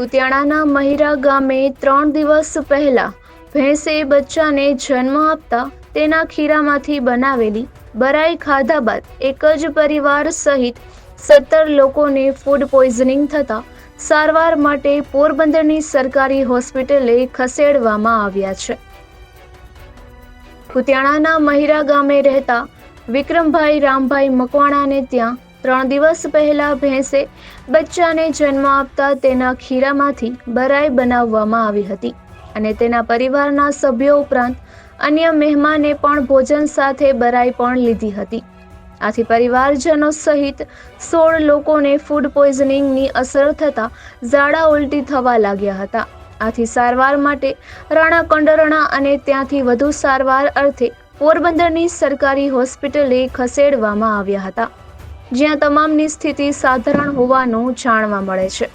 કુતિયાણાના મહિરા ગામે ત્રણ દિવસ પહેલા ભેંસે બચ્ચાને જન્મ આપતા તેના ખીરામાંથી બનાવેલી બરાઈ ખાધા બાદ એક જ પરિવાર સહિત સત્તર લોકોને ફૂડ પોઈઝનિંગ થતા સારવાર માટે પોરબંદરની સરકારી હોસ્પિટલે ખસેડવામાં આવ્યા છે. કુતિયાણાના મહિરા ગામે રહેતા વિક્રમભાઈ રામભાઈ મકવાણાને ત્યાં ત્રણ દિવસ પહેલા ભેંસે બચ્ચાને જન્મ આપતા તેના ખીરામાંથી બરાઈ બનાવવામાં આવી હતી અને તેના પરિવારના સભ્યો ઉપરાંત અન્ય મહેમાને પણ ભોજન સાથે બરાઈ પણ લીધી હતી. આથી પરિવારજનો સહિત સોળ લોકોને ફૂડ પોઈઝનિંગની અસર થતાં ઝાડા ઉલટી થવા લાગ્યા હતા. આથી સારવાર માટે રાણા કંડરણા અને ત્યાંથી વધુ સારવાર અર્થે પોરબંદરની સરકારી હોસ્પિટલે ખસેડવામાં આવ્યા હતા. જ્યાં તમામની સ્થિતિ સાધારણ હોવાનું જાણવા મળે છે.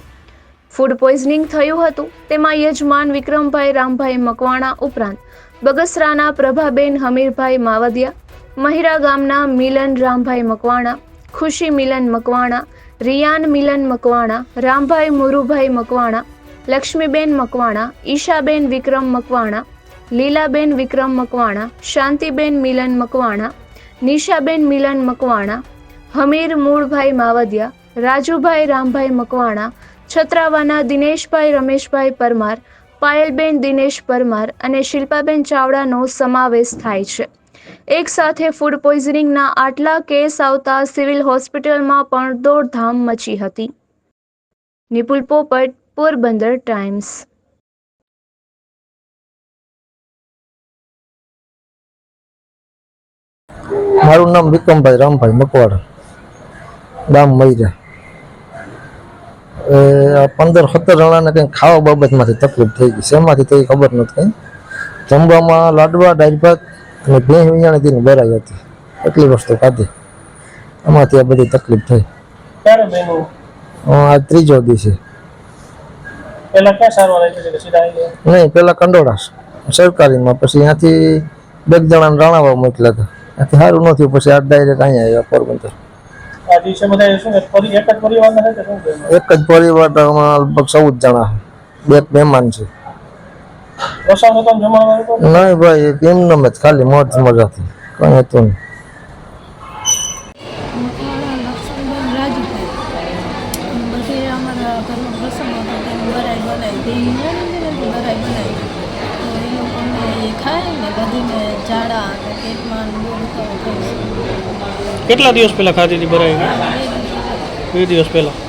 ફૂડ પોઈઝનિંગ થયું હતું, તેમાં યજમાન વિક્રમભાઈ રામભાઈ મકવાણા ઉપરાંત બગસરાના પ્રભાબેન હમીરભાઈ માવદિયા, મહિરા ગામના મિલન રામભાઈ મકવાણા, ખુશી મિલન મકવાણા, રિયાન મિલન મકવાણા, રામભાઈ મુરુભાઈ મકવાણા, લક્ષ્મીબેન મકવાણા, ઈશાબેન વિક્રમ મકવાણા, લીલાબેન વિક્રમ મકવાણા, શાંતિબેન મિલન મકવાણા, નિશાબેન મિલન મકવાણા હમીર, મૂળભાઈ માવદિયા, રાજુભાઈ, રામભાઈ મકવાણા, છત્રાવાના દિનેશભાઈ, રમેશભાઈ પરમાર, પાયલબેન, દિનેશ પરમાર અને શિલ્પાબેન ચાવડાનો સમાવેશ થાય છે. એક સાથે ફૂડ પોઈઝનિંગના આટલા કેસ આવતા સિવિલ હોસ્પિટલમાં પણ દોડધામ મચી હતી. નિપુલ પોપટ, પોરબંદર ટાઈમ્સ. મારું નામ વિક્રમભાઈ, રામભાઈ મકવાડા ગામ મૈરા એ પંદર સત્તર જણાને કંઈક ખાવા બાબતમાંથી તકલીફ થઈ ગઈ શેમાંથી થઈ ખબર નથી જમવામાં લાડવા દાળ ભાત અને ભેંસ વિયાણી તેની ભરાઈ હતી. એટલી વસ્તુ ખાધી. એમાંથી આ બધી તકલીફ થઈ. આ ત્રીજો દિવસે. નહીં પેલા કંડોળા સરકારીમાં. પછી ત્યાંથી બે જણાને રાણાવા મોકલ્યા હતા. ત્યાંથી સારું નથી પછી આ ડાયરેક્ટ અહીંયા આવ્યા પોરબંદર. આ દિવસે બધા શું કે એક જ પરિવારના છે કે શું એક જ પરિવારમાં લગભગ ચૌદ જણા. છે. બે મહેમાન છે. ને? જમણવાર નહીં ભાઈ એમને જ ખાલી મોજ મજાથી. કઈ હતું નહીં મકવાણા લક્ષ્મણબેન રાજુભાઈ બધે અમારા ઘરનો પ્રસંગ હતો તેને બરાઈ બનાવી તે બરાઈ બનાવી તો એ લોકોને એ ખાય ને બધીને ઝાડા અને પેટમાં ને બહુ દુખાવો થાય છે કેટલા દિવસ પહેલાં ખાધી હતી ભરાઈ બે દિવસ પહેલા.